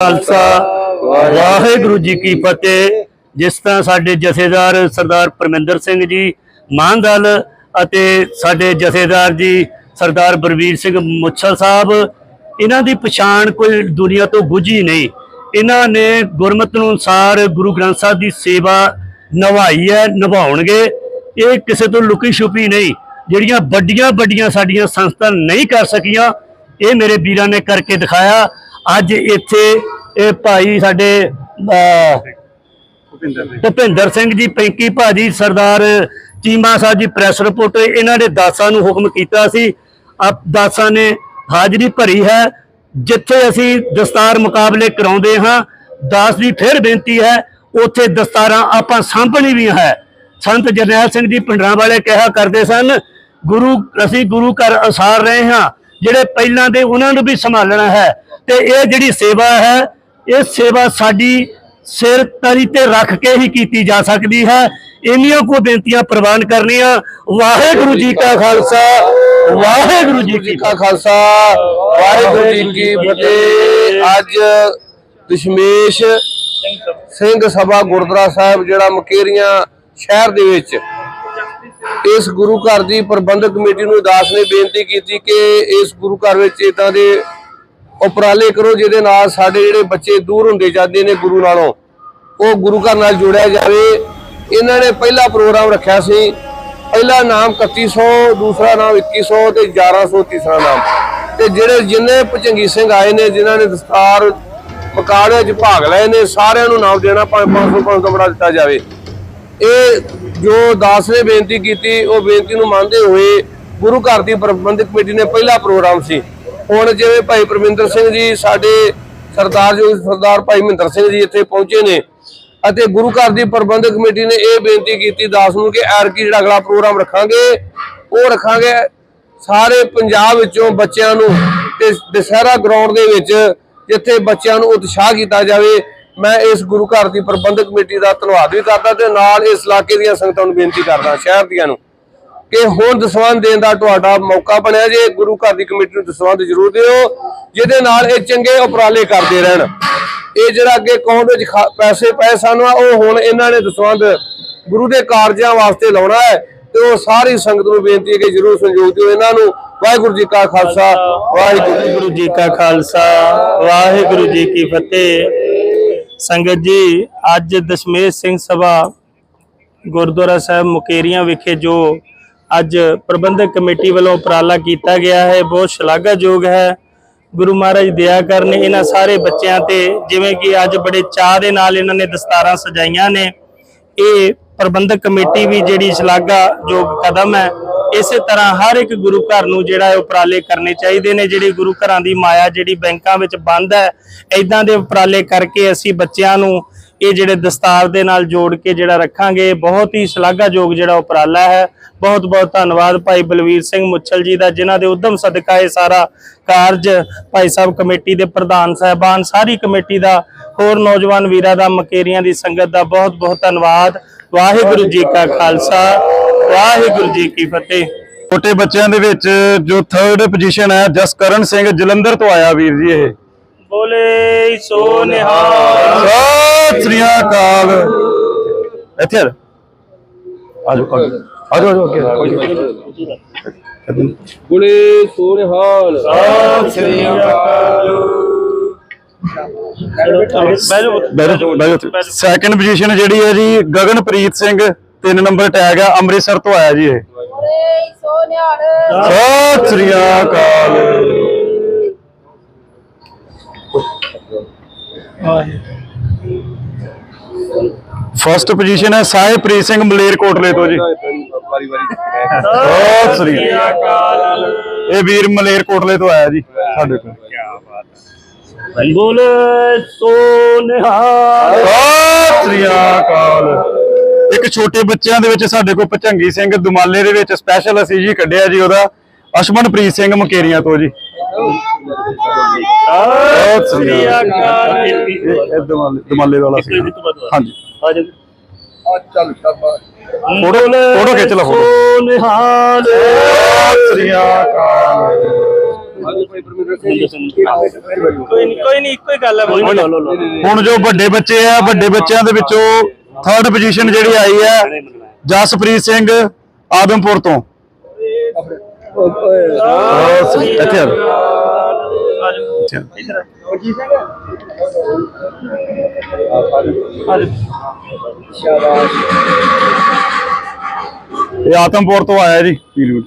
ਖਾਲਸਾ, ਵਾਹਿਗੁਰੂ ਜੀ ਕੀ ਫਤਿਹ। ਜਿਸ ਤਰ੍ਹਾਂ ਸਾਡੇ ਜਥੇਦਾਰ ਸਰਦਾਰ ਪਰਮਿੰਦਰ ਸਿੰਘ ਜੀ ਮਾਨਦਲ ਅਤੇ ਸਾਡੇ ਜਥੇਦਾਰ ਜੀ ਸਰਦਾਰ ਬਰਵੀਰ ਸਿੰਘ ਮੁੱਛਲ ਸਾਹਿਬ, ਇਹਨਾਂ ਦੀ ਪਛਾਣ ਕੋਈ ਦੁਨੀਆ ਤੋਂ ਗੁੱਝੀ ਨਹੀਂ। ਇਹਨਾਂ ਨੇ ਗੁਰਮਤਿ ਨੂੰ ਅਨੁਸਾਰ ਗੁਰੂ ਗ੍ਰੰਥ ਸਾਹਿਬ ਦੀ ਸੇਵਾ ਨਿਭਾਈ ਹੈ, ਨਿਭਾਉਣਗੇ। ਇਹ ਕਿਸੇ ਤੋਂ ਲੁਕੀ ਛੁਪੀ ਨਹੀਂ। ਜਿਹੜੀਆਂ ਵੱਡੀਆਂ ਵੱਡੀਆਂ ਸਾਡੀਆਂ ਸੰਸਥਾ ਨਹੀਂ ਕਰ ਸਕੀਆਂ, ਇਹ ਮੇਰੇ ਵੀਰਾਂ ਨੇ ਕਰਕੇ ਦਿਖਾਇਆ। ਅੱਜ ਇੱਥੇ ਇਹ ਭਾਈ ਸਾਡੇ ਭੁਪਿੰਦਰ ਸਿੰਘ ਜੀ, ਪੈਂਕੀ ਭਾਜੀ, ਸਰਦਾਰ ਚੀਮਾ ਸਾਹਿਬ ਜੀ ਪ੍ਰੈਸ ਰਿਪੋਰਟਰ ਇਹਨਾਂ ਨੇ ਦਾਸਾਂ ਨੂੰ ਹੁਕਮ ਕੀਤਾ ਸੀ। ਆਪ ਦਾਸਾਂ ਨੇ ਹਾਜ਼ਰੀ ਭਰੀ ਹੈ। ਜਿੱਥੇ ਅਸੀਂ ਦਸਤਾਰ ਮੁਕਾਬਲੇ ਕਰਾਉਂਦੇ ਹਾਂ, ਦਾਸ ਦੀ ਫਿਰ ਬੇਨਤੀ ਹੈ, ਉੱਥੇ ਦਸਤਾਰਾਂ ਆਪਾਂ ਸਾਂਭਣੀ ਵੀ ਹੈ। ਸੰਤ ਜਰਨੈਲ ਸਿੰਘ ਜੀ ਪਿੰਡਰਾਂ ਵਾਲੇ ਕਿਹਾ ਕਰਦੇ ਸਨ, ਗੁਰੂ, ਅਸੀਂ ਗੁਰੂ ਘਰ ਅਸਾਰ ਰਹੇ ਹਾਂ ਜਿਹੜੇ ਪਹਿਲਾਂ ਦੇ ਉਹਨਾਂ ਨੂੰ ਵੀ ਸੰਭਾਲਣਾ ਹੈ ਤੇ ਇਹ ਜਿਹੜੀ ਸੇਵਾ ਹੈ, ਇਹ ਸੇਵਾ ਸਾਡੀ ਸਿਰ ਤਰੀ ਤੇ ਰੱਖ ਕੇ ਹੀ ਕੀਤੀ ਜਾ ਸਕਦੀ ਹੈ। ਇੰਨੀਆਂ ਕੋ ਬੇਨਤੀਆਂ ਪ੍ਰਵਾਨ ਕਰਨੀਆਂ। ਵਾਹਿਗੁਰੂ ਜੀ ਕਾ ਖਾਲਸਾ, ਵਾਹਿਗੁਰੂ ਜੀ ਕੀ ਕਾ ਖਾਲਸਾ, ਵਾਹਿਗੁਰੂ ਜੀ ਕੀ ਫਤਿਹ। ਅੱਜ ਦਸ਼ਮੇਸ਼ ਸਿੰਘ ਸਭਾ ਗੁਰਦੁਆਰਾ ਸਾਹਿਬ, ਜਿਹੜਾ ਮਕੇਰੀਆਂ ਸ਼ਹਿਰ ਦੇ ਵਿੱਚ ਇਸ ਗੁਰੂ ਘਰ ਦੀ ਪ੍ਰਬੰਧਕ ਕਮੇਟੀ ਨੂੰ ਦਾਸ ਨੇ ਬੇਨਤੀ ਕੀਤੀ ਕਿ ਇਸ ਗੁਰੂ ਘਰ ਵਿੱਚ ਇਦਾਂ ਦੇ ਉਪਰਾਲੇ ਕਰੋ, ਜਿਹਦੇ ਨਾਲ ਸਾਡੇ ਜਿਹੜੇ ਬੱਚੇ ਦੂਰ ਹੁੰਦੇ ਜਾਂਦੇ ਨੇ ਗੁਰੂ ਨਾਲੋਂ, ਉਹ ਗੁਰੂ ਘਰ ਨਾਲ ਜੋੜਿਆ ਜਾਵੇ। ਇਹਨਾਂ ਨੇ ਪਹਿਲਾ ਪ੍ਰੋਗਰਾਮ ਰੱਖਿਆ ਸੀ। ਪਹਿਲਾ ਨਾਮ 3100 ਦੂਸਰਾ ਨਾਮ 2100 ਤੇ 1100 ਤੀਸਰਾ ਨਾਮ। ਤੇ ਜਿਹੜੇ ਜਿੰਨੇ ਭਚੰਗੀ ਸਿੰਘ ਆਏ ਨੇ, ਜਿਨ੍ਹਾਂ ਨੇ ਦਸਤਾਰ ਮੁਕਾਬਲੇ 'ਚ ਭਾਗ ਲਏ ਨੇ, ਸਾਰਿਆਂ ਨੂੰ ਨਾਮ ਦੇਣਾ 500 500 ਬੜਾ ਦਿੱਤਾ ਜਾਵੇ। ਇਹ ਜੋ ਦਾਸ ਨੇ ਬੇਨਤੀ ਕੀਤੀ, ਉਹ ਬੇਨਤੀ ਨੂੰ ਮੰਨਦੇ ਹੋਏ ਗੁਰੂ ਘਰ ਦੀ ਪ੍ਰਬੰਧਕ ਕਮੇਟੀ ਨੇ ਪਹਿਲਾ ਪ੍ਰੋਗਰਾਮ ਸੀ। ਹੁਣ ਜਿਵੇਂ ਭਾਈ ਪ੍ਰਵਿੰਦਰ ਸਿੰਘ ਜੀ, ਸਾਡੇ ਸਰਦਾਰ ਜੋ ਸਰਦਾਰ ਭਾਈ ਮਹਿੰਦਰ ਸਿੰਘ ਜੀ ਇੱਥੇ ਪਹੁੰਚੇ ਨੇ ਅਤੇ ਗੁਰੂ ਘਰ ਦੀ ਪ੍ਰਬੰਧਕ ਕਮੇਟੀ ਨੇ ਇਹ ਬੇਨਤੀ ਕੀਤੀ ਦਾਸ ਨੂੰ ਕਿ ਐਰਕੀ ਜਿਹੜਾ ਅਗਲਾ ਪ੍ਰੋਗਰਾਮ ਰੱਖਾਂਗੇ, ਉਹ ਰੱਖਾਂਗੇ ਸਾਰੇ ਪੰਜਾਬ ਵਿੱਚੋਂ ਬੱਚਿਆਂ ਨੂੰ ਤੇ ਦਸ਼ਹਿਰਾ ਗਰਾਊਂਡ ਦੇ ਵਿੱਚ ਜਿੱਥੇ ਬੱਚਿਆਂ ਨੂੰ ਉਤਸ਼ਾਹ ਕੀਤਾ ਜਾਵੇ ਮੈਂ ਇਸ ਗੁਰੂ ਘਰ ਦੀ ਪ੍ਰਬੰਧਕ ਕਮੇਟੀ ਦਾ ਧੰਨਵਾਦ ਵੀ ਕਰਦਾ ਤੇ ਨਾਲ ਇਸ ਇਲਾਕੇ ਦੀਆਂ ਸੰਗਤਾਂ ਨੂੰ ਬੇਨਤੀ ਕਰਦਾ, ਸ਼ਹਿਰ ਦੀਆਂ ਨੂੰ, ਕਿ ਹੁਣ ਦਸਵੰਧ ਦੇਣ ਦਾ ਤੁਹਾਡਾ ਮੌਕਾ ਬਣਿਆ ਜੇ ਗੁਰੂ ਘਰ ਦੀ ਕਮੇਟੀ ਨੂੰ ਦਸਵੰਧ ਜ਼ਰੂਰ ਦਿਓ, ਜਿਹਦੇ ਨਾਲ ਇਹ ਚੰਗੇ ਉਪਰਾਲੇ ਕਰਦੇ ਰਹਿਣ। ਇਹ ਜਿਹੜਾ ਅੱਗੇ ਅਕਾਊਂਟ ਵਿੱਚ ਪੈਸੇ ਪਏ ਸਨ, ਉਹ ਹੁਣ ਇਹਨਾਂ ਨੇ ਦਸਵੰਧ ਗੁਰੂ ਦੇ ਕਾਰਜਾਂ ਵਾਸਤੇ ਲਾਉਣਾ ਹੈ ਤੇ ਉਹ ਸਾਰੀ ਸੰਗਤ ਨੂੰ ਬੇਨਤੀ ਹੈ ਕਿ ਜਰੂਰ ਸੰਯੋਗ ਦਿਓ ਇਹਨਾਂ ਨੂੰ। ਵਾਹਿਗੁਰੂ ਜੀ ਕਾ ਖਾਲਸਾ ਵਾਹਿਗੁਰੂ ਜੀ ਵਾਹਿਗੁਰੂ ਜੀ ਕਾ ਖਾਲਸਾ, ਵਾਹਿਗੁਰੂ ਜੀ ਕੀ ਫਤਿਹ। ਸੰਗਤ ਜੀ, ਅੱਜ ਦਸ਼ਮੇਸ਼ ਸਿੰਘ ਸਭਾ ਗੁਰਦੁਆਰਾ ਸਾਹਿਬ ਮੁਕੇਰੀਆਂ ਵਿਖੇ ਜੋ ਅੱਜ ਪ੍ਰਬੰਧਕ ਕਮੇਟੀ ਵੱਲੋਂ ਉਪਰਾਲਾ ਕੀਤਾ ਗਿਆ ਹੈ, ਬਹੁਤ ਸ਼ਲਾਘਾਯੋਗ ਹੈ। ਗੁਰੂ ਮਹਾਰਾਜ ਦਇਆ ਕਰਨ ਇਹਨਾਂ ਸਾਰੇ ਬੱਚਿਆਂ ਤੇ, ਜਿਵੇਂ ਕਿ ਅੱਜ ਬੜੇ ਚਾਅ ਦੇ ਨਾਲ ਇਹਨਾਂ ਨੇ ਦਸਤਾਰਾਂ ਸਜਾਈਆਂ ਨੇ। ਇਹ ਪ੍ਰਬੰਧਕ ਕਮੇਟੀ ਵੀ ਜਿਹੜੀ ਸ਼ਲਾਘਾਯੋਗ ਕਦਮ ਹੈ ਇਸੇ ਤਰ੍ਹਾਂ ਹਰ ਇੱਕ ਗੁਰੂ ਘਰ ਨੂੰ ਜਿਹੜਾ ਹੈ ਉਪਰਾਲੇ ਕਰਨੇ ਚਾਹੀਦੇ ਨੇ, ਜਿਹੜੇ ਗੁਰੂ ਘਰਾਂ ਦੀ ਮਾਇਆ ਜਿਹੜੀ ਬੈਂਕਾਂ ਵਿੱਚ ਬੰਦ ਹੈ ਇਦਾਂ ਦੇ ਉਪਰਾਲੇ ਕਰਕੇ ਅਸੀਂ ਬੱਚਿਆਂ ਨੂੰ ਇਹ ਜਿਹੜੇ ਦਸਤਾਰ ਦੇ ਨਾਲ ਜੋੜ ਕੇ ਜਿਹੜਾ ਰੱਖਾਂਗੇ, ਬਹੁਤ ਹੀ ਸ਼ਲਾਘਾਯੋਗ ਜਿਹੜਾ ਉਪਰਾਲਾ ਹੈ। ਬਹੁਤ ਬਹੁਤ ਧੰਨਵਾਦ ਭਾਈ ਬਲਵੀਰ ਸਿੰਘ ਮੁੱਛਲ ਜੀ ਦਾ, ਜਿਨ੍ਹਾਂ ਦੇ ਉਦਮ ਸਦਕਾ ਇਹ ਸਾਰਾ ਕਾਰਜ ਭਾਈ ਸਾਹਿਬ ਕਮੇਟੀ ਦੇ ਪ੍ਰਧਾਨ ਸਾਹਿਬਾਨ, ਸਾਰੀ ਕਮੇਟੀ ਦਾ, ਹੋਰ ਨੌਜਵਾਨ ਵੀਰਾਂ ਦਾ, ਮਕੇਰੀਆਂ ਦੀ ਸੰਗਤ ਦਾ ਬਹੁਤ ਬਹੁਤ ਧੰਨਵਾਦ। ਵਾਹਿਗੁਰੂ ਜੀ ਕਾ ਖਾਲਸਾ। ਵਾਹਿਗੁਰੂ ਜੀ ਕੀ ਫਤਿਹ। ਛੋਟੇ ਬੱਚਿਆਂ ਦੇ ਵਿੱਚ ਜੋ ਥਰਡ ਪੋਜੀਸ਼ਨ ਹੈ ਜਸਕਰਨ ਸਿੰਘ ਜਲੰਧਰ ਤੋਂ ਆਇਆ ਵੀਰ ਜੀ ਇਹ। ਬੋਲੇ ਸੋ ਨਿਹਾਲ। ਸਤਿ ਸ੍ਰੀ ਅਕਾਲ। ਇੱਥੇ ਆ ਜਾਓ ਆ ਜਾਓ। ਆ ਜਾਓ ਅੱਗੇ ਗੁਲੇ ਸੋਹਣੇ ਹਾਲ ਸਤਿ ਸ੍ਰੀ ਅਕਾਲ। ਬੈਠੋ ਬੈਠੋ। ਸੈਕੰਡ ਪੋਜੀਸ਼ਨ ਜਿਹੜੀ ਹੈ ਜੀ ਗਗਨਪ੍ਰੀਤ ਸਿੰਘ। ਤਿੰਨ ਨੰਬਰ ਟੈਗ ਆ ਅੰਮ੍ਰਿਤਸਰ ਤੋਂ ਆਇਆ ਜੀ ਇਹ। ਸਤਿ ਸ੍ਰੀ ਅਕਾਲ। ਫਸਟ ਪੋਜੀਸ਼ਨ ਹੈ ਸਾਹਿਬਪ੍ਰੀਤ ਸਿੰਘ ਮਲੇਰਕੋਟਲੇ ਤੋਂ ਜੀ। ਵਾਰੀ ਵਾਰੀ ਸਤਿ ਸ੍ਰੀ ਅਕਾਲ। ਇਹ ਵੀਰ ਮਲੇਰਕੋਟਲੇ ਤੋਂ ਆਇਆ ਜੀ ਸਾਡੇ ਕੋਲ। ਬੋਲੇ ਸੋ ਨਿਹਾਲ ਸਤਿ ਸ੍ਰੀ ਅਕਾਲ। ਇੱਕ ਛੋਟੇ ਬੱਚਿਆਂ ਦੇ ਵਿੱਚ ਸਾਡੇ ਕੋਲ ਭਚੰਗੀ ਸਿੰਘ ਦੁਮਾਲੇ ਦੇ ਵਿੱਚ ਸਪੈਸ਼ਲ ਅਸੀਂ ਜੀ ਕੱਢਿਆ ਜੀ ਉਹਦਾ ਅਸ਼ਮਨਪ੍ਰੀਤ ਸਿੰਘ ਮਕੇਰੀਆਂ ਤੋਂ ਜੀ। ਇਹ ਇਹ ਦੁਮਾਲੇ ਦੁਮਾਲੇ ਵਾਲਾ ਸੀ। ਹਾਂਜੀ। ਆ ਜਾ ਆ ਚੱਲ ਸ਼ਾਬਾਸ਼। ਫੋਟੋ ਫੋਟੋ ਖਿੱਚ ਲਓ ਫੋਟੋ। ਸੋ ਨਿਹਾਲ ਸਤਿ ਸ੍ਰੀ ਅਕਾਲ। ਕੋਈ ਨਹੀਂ ਕੋਈ ਨਹੀਂ ਇੱਕੋ ਹੀ ਗੱਲ ਹੈ ਹੁਣ ਜੋ ਵੱਡੇ ਬੱਚੇ ਆ ਵੱਡੇ ਬੱਚਿਆਂ ਦੇ ਵਿੱਚੋਂ ਥਰਡ ਪੋਜੀਸ਼ਨ ਜਿਹੜੀ ਆਈ ਹੈ, ਜਸਪ੍ਰੀਤ ਸਿੰਘ, ਆਦਮਪੁਰ ਤੋਂ। ਉਹ ਇੱਥੇ ਇਹ ਆਤਮਪੁਰ ਤੋਂ ਆਇਆ ਜੀ ਪੀਲੂ